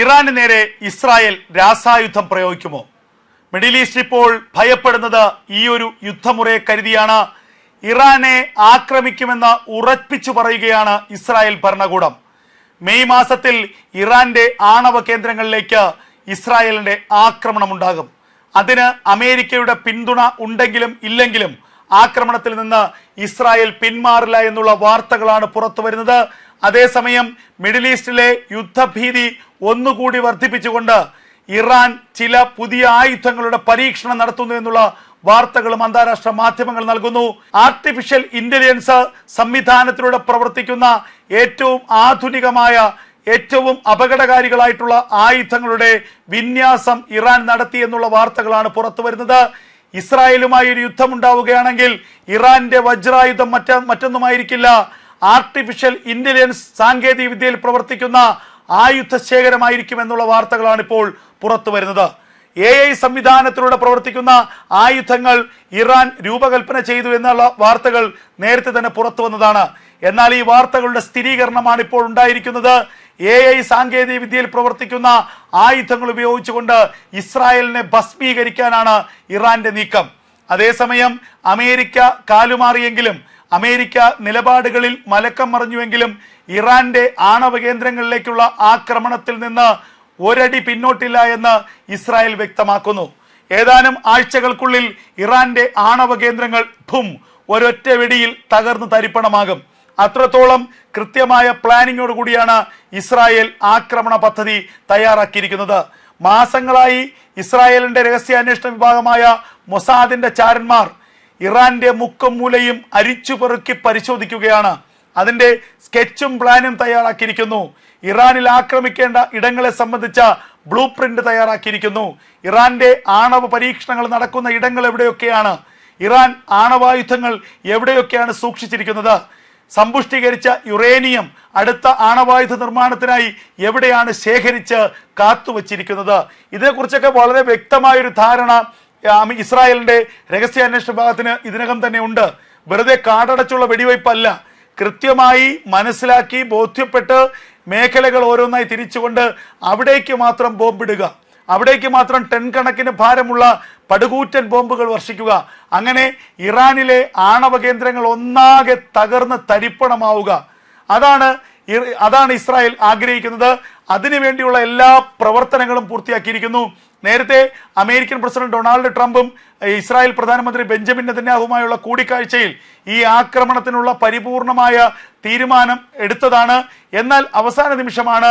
ഇറാന് നേരെ ഇസ്രായേൽ രാസായുധം പ്രയോഗിക്കുമോ? മിഡിൽ ഈസ്റ്റ് ഇപ്പോൾ ഭയപ്പെടുന്നത് ഈ ഒരു യുദ്ധമുറയെ കരുതിയാണ് ഇറാനെ ആക്രമിക്കുമെന്ന് ഉറപ്പിച്ചു പറയുകയാണ് ഇസ്രായേൽ ഭരണകൂടം. മെയ് മാസത്തിൽ ഇറാന്റെ ആണവ കേന്ദ്രങ്ങളിലേക്ക് ഇസ്രായേലിന്റെ ആക്രമണം ഉണ്ടാകും. അതിന് അമേരിക്കയുടെ പിന്തുണ ഉണ്ടെങ്കിലും ഇല്ലെങ്കിലും ആക്രമണത്തിൽ നിന്ന് ഇസ്രായേൽ പിന്മാറില്ല എന്നുള്ള വാർത്തകളാണ് പുറത്തു വരുന്നത് അതേസമയം മിഡിൽ ഈസ്റ്റിലെ യുദ്ധഭീതി ഒന്നുകൂടി വർദ്ധിപ്പിച്ചുകൊണ്ട് ഇറാൻ ചില പുതിയ ആയുധങ്ങളുടെ പരീക്ഷണം നടത്തുന്നു എന്നുള്ള വാർത്തകളും അന്താരാഷ്ട്ര മാധ്യമങ്ങൾ നൽകുന്നു. ആർട്ടിഫിഷ്യൽ ഇന്റലിജൻസ് സംവിധാനത്തിലൂടെ പ്രവർത്തിക്കുന്ന ഏറ്റവും ആധുനികമായ ഏറ്റവും അപകടകാരികളായിട്ടുള്ള ആയുധങ്ങളുടെ വിന്യാസം ഇറാൻ നടത്തി എന്നുള്ള വാർത്തകളാണ് പുറത്തു വരുന്നത്. ഇസ്രായേലുമായി ഒരു യുദ്ധം ഉണ്ടാവുകയാണെങ്കിൽ ഇറാന്റെ വജ്രായുധം മറ്റ മറ്റൊന്നുമായിരിക്കില്ല. ആർട്ടിഫിഷ്യൽ ഇന്റലിജൻസ് സാങ്കേതിക വിദ്യയിൽ പ്രവർത്തിക്കുന്ന ആയുധ ശേഖരമായിരിക്കും എന്നുള്ള വാർത്തകളാണ് ഇപ്പോൾ പുറത്തു വരുന്നത്. എ ഐ സംവിധാനത്തിലൂടെ പ്രവർത്തിക്കുന്ന ആയുധങ്ങൾ ഇറാൻ രൂപകൽപ്പന ചെയ്തു എന്നുള്ള വാർത്തകൾ നേരത്തെ തന്നെ പുറത്തു വന്നതാണ്. എന്നാൽ ഈ വാർത്തകളുടെ സ്ഥിരീകരണമാണ് ഇപ്പോൾ ഉണ്ടായിരിക്കുന്നത്. എ ഐ സാങ്കേതിക വിദ്യയിൽ പ്രവർത്തിക്കുന്ന ആയുധങ്ങൾ ഉപയോഗിച്ചുകൊണ്ട് ഇസ്രായേലിനെ ഭസ്മീകരിക്കാനാണ് ഇറാന്റെ നീക്കം. അതേസമയം അമേരിക്ക കാലുമാറിയെങ്കിലും അമേരിക്ക നിലപാടുകളിൽ മലക്കം മറിഞ്ഞുവെങ്കിലും ഇറാന്റെ ആണവ കേന്ദ്രങ്ങളിലേക്കുള്ള ആക്രമണത്തിൽ നിന്ന് ഒരടി പിന്നോട്ടില്ല എന്ന് ഇസ്രായേൽ വ്യക്തമാക്കുന്നു. ഏതാനും ആഴ്ചകൾക്കുള്ളിൽ ഇറാന്റെ ആണവ കേന്ദ്രങ്ങൾ ഭും ഒരൊറ്റ വെടിയിൽ തകർന്നു തരിപ്പണമാകും. അത്രത്തോളം കൃത്യമായ പ്ലാനിങ്ങോടുകൂടിയാണ് ഇസ്രായേൽ ആക്രമണ പദ്ധതി തയ്യാറാക്കിയിരിക്കുന്നത്. മാസങ്ങളായി ഇസ്രായേലിന്റെ രഹസ്യാന്വേഷണ വിഭാഗമായ മൊസാദിന്റെ ചാരന്മാർ ഇറാന്റെ മുക്കും മൂലയും അരിച്ചുപെറുക്കി പരിശോധിക്കുകയാണ്. അതിന്റെ സ്കെച്ചും പ്ലാനും തയ്യാറാക്കിയിരിക്കുന്നു. ഇറാനിൽ ആക്രമിക്കേണ്ട ഇടങ്ങളെ സംബന്ധിച്ച ബ്ലൂ പ്രിന്റ് തയ്യാറാക്കിയിരിക്കുന്നു. ഇറാന്റെ ആണവ പരീക്ഷണങ്ങൾ നടക്കുന്ന ഇടങ്ങൾ എവിടെയൊക്കെയാണ്? ഇറാൻ ആണവായുധങ്ങൾ എവിടെയൊക്കെയാണ് സൂക്ഷിച്ചിരിക്കുന്നത്? സമ്പുഷ്ടീകരിച്ച യുറേനിയം അടുത്ത ആണവായുധ നിർമ്മാണത്തിനായി എവിടെയാണ് ശേഖരിച്ച് കാത്തുവച്ചിരിക്കുന്നത്? ഇതിനെക്കുറിച്ചൊക്കെ വളരെ വ്യക്തമായൊരു ധാരണ ഇസ്രായേലിന്റെ രഹസ്യാന്വേഷണ വിഭാഗത്തിന് ഇതിനകം തന്നെ ഉണ്ട്. വെറുതെ കാടടച്ചുള്ള വെടിവയ്പല്ല കൃത്യമായി മനസ്സിലാക്കി ബോധ്യപ്പെട്ട് മേഖലകൾ ഓരോന്നായി തിരിച്ചുകൊണ്ട് അവിടേക്ക് മാത്രം ബോംബിടുക. അവിടേക്ക് മാത്രം ടെൻ കണക്കിന് ഭാരമുള്ള പടുകൂറ്റൻ ബോംബുകൾ വർഷിക്കുക. അങ്ങനെ ഇറാനിലെ ആണവ കേന്ദ്രങ്ങൾ ഒന്നാകെ തകർന്ന് തരിപ്പണമാവുക. അതാണ് അതാണ് ഇസ്രായേൽ ആഗ്രഹിക്കുന്നത്. അതിനുവേണ്ടിയുള്ള എല്ലാ പ്രവർത്തനങ്ങളും പൂർത്തിയാക്കിയിരിക്കുന്നു. നേരത്തെ അമേരിക്കൻ പ്രസിഡന്റ് ഡൊണാൾഡ് ട്രംപും ഇസ്രായേൽ പ്രധാനമന്ത്രി ബെഞ്ചമിൻ നെതന്യാഹുമായുള്ള കൂടിക്കാഴ്ചയിൽ ഈ ആക്രമണത്തിനുള്ള പരിപൂർണമായ തീരുമാനം എടുത്തതാണ്. എന്നാൽ അവസാന നിമിഷമാണ്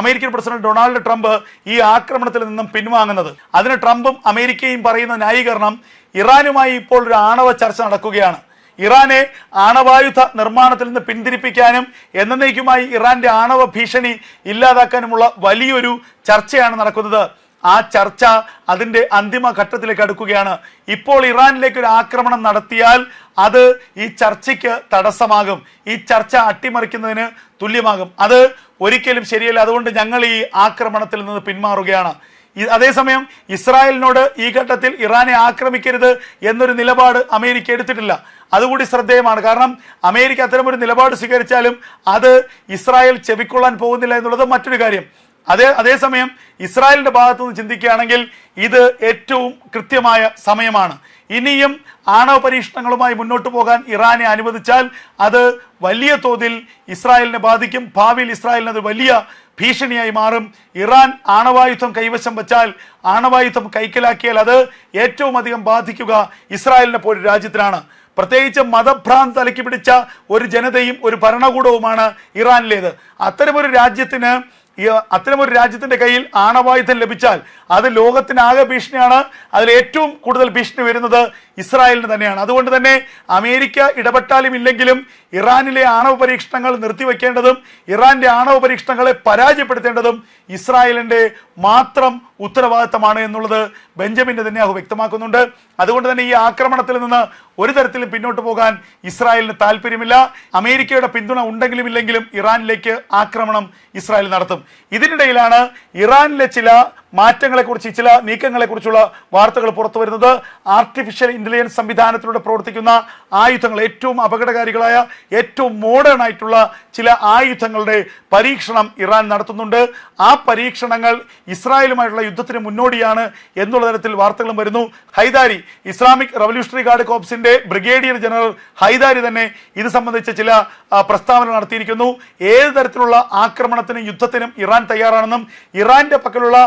അമേരിക്കൻ പ്രസിഡന്റ് ഡൊണാൾഡ് ട്രംപ് ഈ ആക്രമണത്തിൽ നിന്നും പിൻവാങ്ങുന്നത്. അതിന് ട്രംപും അമേരിക്കയും പറയുന്ന ന്യായീകരണം ഇറാനുമായി ഇപ്പോൾ ഒരു ആണവ ചർച്ച നടക്കുകയാണ്. ഇറാനെ ആണവായുധ നിർമ്മാണത്തിൽ നിന്ന് പിന്തിരിപ്പിക്കാനും എന്നേക്കുമായി ഇറാന്റെ ആണവ ഭീഷണി ഇല്ലാതാക്കാനുമുള്ള വലിയൊരു ചർച്ചയാണ് നടക്കുന്നത്. ആ ചർച്ച അതിന്റെ അന്തിമ ഘട്ടത്തിലേക്ക് അടുക്കുകയാണ്. ഇപ്പോൾ ഇറാനിലേക്ക് ഒരു ആക്രമണം നടത്തിയാൽ അത് ഈ ചർച്ചയ്ക്ക് തടസ്സമാകും. ഈ ചർച്ച അട്ടിമറിക്കുന്നതിന് തുല്യമാകും. അത് ഒരിക്കലും ശരിയല്ല. അതുകൊണ്ട് ഞങ്ങൾ ഈ ആക്രമണത്തിൽ നിന്ന് പിന്മാറുകയാണ്. അതേസമയം ഇസ്രായേലിനോട് ഈ ഘട്ടത്തിൽ ഇറാനെ ആക്രമിക്കരുത് എന്നൊരു നിലപാട് അമേരിക്ക എടുത്തിട്ടില്ല. അതുകൂടി ശ്രദ്ധേയമാണ്. കാരണം അമേരിക്ക അത്തരമൊരു നിലപാട് സ്വീകരിച്ചാലും അത് ഇസ്രായേൽ ചെവിക്കൊള്ളാൻ പോകുന്നില്ല എന്നുള്ളത് മറ്റൊരു കാര്യം. അതേ അതേസമയം ഇസ്രായേലിന്റെ ഭാഗത്തു നിന്ന് ചിന്തിക്കുകയാണെങ്കിൽ ഇത് ഏറ്റവും കൃത്യമായ സമയമാണ്. ഇനിയും ആണവ പരീക്ഷണങ്ങളുമായി മുന്നോട്ട് പോകാൻ ഇറാനെ അനുവദിച്ചാൽ അത് വലിയ തോതിൽ ഇസ്രായേലിനെ ബാധിക്കും. ഭാവിയിൽ ഇസ്രായേലിന് അത് വലിയ ഭീഷണിയായി മാറും. ഇറാൻ ആണവായുധം കൈവശം വച്ചാൽ ആണവായുധം കൈക്കലാക്കിയാൽ അത് ഏറ്റവും അധികം ബാധിക്കുക ഇസ്രായേലിനെ പോലെ രാജ്യത്തിനാണ്. പ്രത്യേകിച്ച് മതഭ്രാന്ത് തലക്കി പിടിച്ച ഒരു ജനതയും ഒരു ഭരണകൂടവുമാണ് ഇറാനിലേത്. അത്തരമൊരു രാജ്യത്തിന് അത്തരമൊരു രാജ്യത്തിന്റെ കയ്യിൽ ആണവായുധം ലഭിച്ചാൽ അത് ലോകത്തിനാകെ ഭീഷണിയാണ്. അതിൽ ഏറ്റവും കൂടുതൽ ഭീഷണി വരുന്നത് ഇസ്രായേലിന് തന്നെയാണ്. അതുകൊണ്ട് തന്നെ അമേരിക്ക ഇടപെട്ടാലും ഇല്ലെങ്കിലും ഇറാനിലെ ആണവ പരീക്ഷണങ്ങൾ നിർത്തിവെക്കേണ്ടതും ഇറാന്റെ ആണവ പരീക്ഷണങ്ങളെ പരാജയപ്പെടുത്തേണ്ടതും ഇസ്രായേലിന്റെ മാത്രം ഉത്തരവാദിത്തമാണ് എന്നുള്ളത് ബെഞ്ചമിൻ നെതന്യാഹു വ്യക്തമാക്കുന്നുണ്ട്. അതുകൊണ്ട് തന്നെ ഈ ആക്രമണത്തിൽ നിന്ന് ഒരു തരത്തിലും പിന്നോട്ട് പോകാൻ ഇസ്രായേലിന് താല്പര്യമില്ല. അമേരിക്കയുടെ പിന്തുണ ഉണ്ടെങ്കിലും ഇല്ലെങ്കിലും ഇറാനിലേക്ക് ആക്രമണം ഇസ്രായേൽ നടത്തും. ഇതിനിടയിലാണ് ഇറാനിലെ ചില മാറ്റങ്ങളെക്കുറിച്ച് ചില നീക്കങ്ങളെക്കുറിച്ചുള്ള വാർത്തകൾ പുറത്തു വരുന്നത് ആർട്ടിഫിഷ്യൽ ഇന്റലിജൻസ് സംവിധാനത്തിലൂടെ പ്രവർത്തിക്കുന്ന ആയുധങ്ങൾ ഏറ്റവും അപകടകാരികളായ ഏറ്റവും മോഡേൺ ആയിട്ടുള്ള ചില ആയുധങ്ങളുടെ പരീക്ഷണം ഇറാൻ നടത്തുന്നുണ്ട്. ആ പരീക്ഷണങ്ങൾ ഇസ്രായേലുമായിട്ടുള്ള യുദ്ധത്തിന് മുന്നോടിയാണ് എന്നുള്ള തരത്തിൽ വാർത്തകളും വരുന്നു. ഹൈദാരി ഇസ്ലാമിക് റവല്യൂഷണറി ഗാർഡ് കോപ്സിന്റെ ബ്രിഗേഡിയർ ജനറൽ ഹൈദാരി തന്നെ ഇത് സംബന്ധിച്ച ചില പ്രസ്താവന നടത്തിയിരിക്കുന്നു. ഏത് തരത്തിലുള്ള ആക്രമണത്തിനും യുദ്ധത്തിനും ഇറാൻ തയ്യാറാണെന്നും ഇറാന്റെ പക്കലുള്ള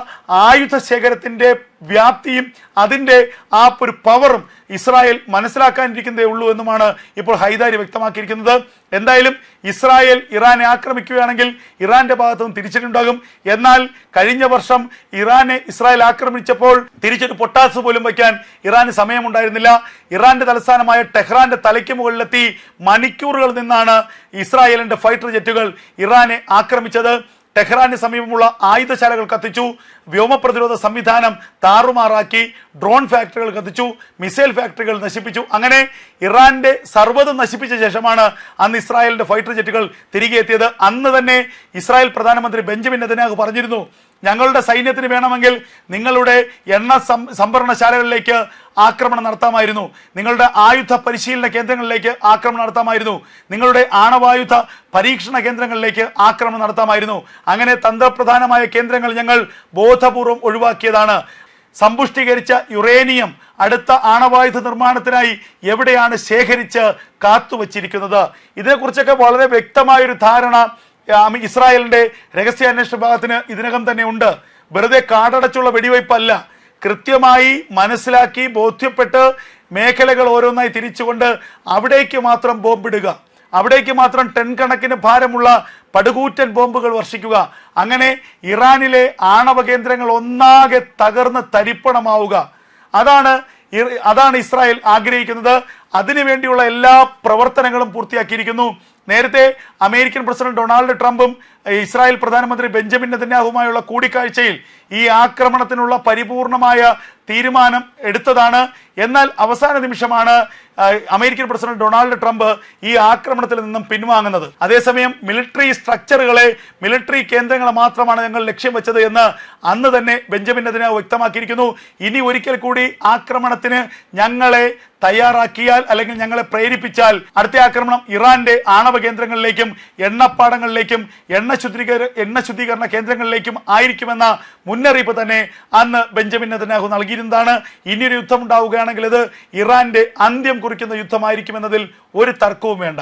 ആയുധ ശേഖരത്തിന്റെ വ്യാപ്തിയും അതിന്റെ ആ ഒരു പവറും ഇസ്രായേൽ മനസ്സിലാക്കാനിരിക്കുന്നതേ ഉള്ളൂ എന്നുമാണ് ഇപ്പോൾ ഹൈദാരി വ്യക്തമാക്കിയിരിക്കുന്നത്. എന്തായാലും ഇസ്രായേൽ ഇറാനെ ആക്രമിക്കുകയാണെങ്കിൽ ഇറാന്റെ ഭാഗത്തു നിന്ന് തിരിച്ചടിയുണ്ടാകും എന്നാൽ കഴിഞ്ഞ വർഷം ഇറാനെ ഇസ്രായേൽ ആക്രമിച്ചപ്പോൾ തിരിച്ചൊരു പൊട്ടാസ് പോലും വയ്ക്കാൻ ഇറാന് സമയമുണ്ടായിരുന്നില്ല. ഇറാന്റെ തലസ്ഥാനമായ ടെഹ്റാന്റെ തലയ്ക്ക് മുകളിലെത്തി മണിക്കൂറുകൾ നിന്നാണ് ഇസ്രായേലിന്റെ ഫൈറ്റർ ജെറ്റുകൾ ഇറാനെ ആക്രമിച്ചത്. ടെഹ്റാന് സമീപമുള്ള ആയുധശാലകൾ കത്തിച്ചു. വ്യോമ പ്രതിരോധ സംവിധാനം താറുമാറാക്കി. ഡ്രോൺ ഫാക്ടറികൾ കത്തിച്ചു. മിസൈൽ ഫാക്ടറികൾ നശിപ്പിച്ചു. അങ്ങനെ ഇറാന്റെ സർവതും നശിപ്പിച്ച ശേഷമാണ് അന്ന് ഇസ്രായേലിന്റെ ഫൈറ്റർ ജെറ്റുകൾ തിരികെ എത്തിയത്. അന്ന് തന്നെ ഇസ്രായേൽ പ്രധാനമന്ത്രി ബെഞ്ചമിൻ നെതന്യാഹു പറഞ്ഞിരുന്നു ഞങ്ങളുടെ സൈന്യത്തിന് വേണമെങ്കിൽ നിങ്ങളുടെ എണ്ണ സംഭരണശാലകളിലേക്ക് ആക്രമണം നടത്താമായിരുന്നു. നിങ്ങളുടെ ആയുധ പരിശീലന കേന്ദ്രങ്ങളിലേക്ക് ആക്രമണം നടത്താമായിരുന്നു. നിങ്ങളുടെ ആണവായുധ പരീക്ഷണ കേന്ദ്രങ്ങളിലേക്ക് ആക്രമണം നടത്താമായിരുന്നു. അങ്ങനെ തന്ത്രപ്രധാനമായ കേന്ദ്രങ്ങൾ ഞങ്ങൾ ബോധപൂർവം ഒഴിവാക്കിയതാണ്. സമ്പുഷ്ടീകരിച്ച യുറേനിയം അടുത്ത ആണവായുധ നിർമ്മാണത്തിനായി എവിടെയാണ് ശേഖരിച്ച് കാത്തുവച്ചിരിക്കുന്നത്? ഇതിനെക്കുറിച്ചൊക്കെ വളരെ വ്യക്തമായൊരു ധാരണ ഇസ്രായേലിന്റെ രഹസ്യാന്വേഷണ വിഭാഗത്തിന് ഇതിനകം തന്നെ ഉണ്ട്. വെറുതെ കാടടച്ചുള്ള വെടിവയ്പല്ല. കൃത്യമായി മനസ്സിലാക്കി ബോധ്യപ്പെട്ട് മേഖലകൾ ഓരോന്നായി തിരിച്ചുകൊണ്ട് അവിടേക്ക് മാത്രം ബോംബിടുക. അവിടേക്ക് മാത്രം ടെൻ കണക്കിന് ഭാരമുള്ള പടുകൂറ്റൻ ബോംബുകൾ വർഷിക്കുക. അങ്ങനെ ഇറാനിലെ ആണവ കേന്ദ്രങ്ങൾ ഒന്നാകെ തകർന്ന് തരിപ്പണമാവുക. അതാണ് അതാണ് ഇസ്രായേൽ ആഗ്രഹിക്കുന്നത്. അതിനുവേണ്ടിയുള്ള എല്ലാ പ്രവർത്തനങ്ങളും പൂർത്തിയാക്കിയിരിക്കുന്നു. നേരത്തെ അമേരിക്കൻ പ്രസിഡന്റ് ഡൊണാൾഡ് ട്രംപും ഇസ്രായേൽ പ്രധാനമന്ത്രി ബെഞ്ചമിൻ നെതന്യാഹുമായുള്ള കൂടിക്കാഴ്ചയിൽ ഈ ആക്രമണത്തിനുള്ള പരിപൂർണമായ തീരുമാനം എടുത്തതാണ്. എന്നാൽ അവസാന നിമിഷമാണ് അമേരിക്കൻ പ്രസിഡന്റ് ഡൊണാൾഡ് ട്രംപ് ഈ ആക്രമണത്തിൽ നിന്നും പിൻവാങ്ങുന്നത്. അതേസമയം മിലിറ്ററി സ്ട്രക്ചറുകളെ മിലിറ്ററി കേന്ദ്രങ്ങളെ മാത്രമാണ് ഞങ്ങൾ ലക്ഷ്യം വെച്ചത് എന്ന് അന്ന് തന്നെ ബെഞ്ചമിൻ അതിനെ വ്യക്തമാക്കിയിരിക്കുന്നു. ഇനി ഒരിക്കൽ കൂടി ആക്രമണത്തിന് ഞങ്ങളെ തയ്യാറാക്കിയാൽ അല്ലെങ്കിൽ ഞങ്ങളെ പ്രേരിപ്പിച്ചാൽ അടുത്ത ആക്രമണം ഇറാന്റെ ആണവ കേന്ദ്രങ്ങളിലേക്കും എണ്ണപ്പാടങ്ങളിലേക്കും എണ്ണ ശുദ്ധീകര എണ്ണ ശുദ്ധീകരണ കേന്ദ്രങ്ങളിലേക്കും ആയിരിക്കുമെന്ന മുന്നറിയിപ്പ് തന്നെ അന്ന് ബെഞ്ചമിൻ നെതന്യാഹു നൽകിയിരുന്നതാണ് ഇനിയൊരു യുദ്ധം ഉണ്ടാവുകയാണെങ്കിൽ ഇത് ഇറാന്റെ അന്ത്യം കുറിക്കുന്ന യുദ്ധമായിരിക്കും എന്നതിൽ ഒരു തർക്കവും വേണ്ട.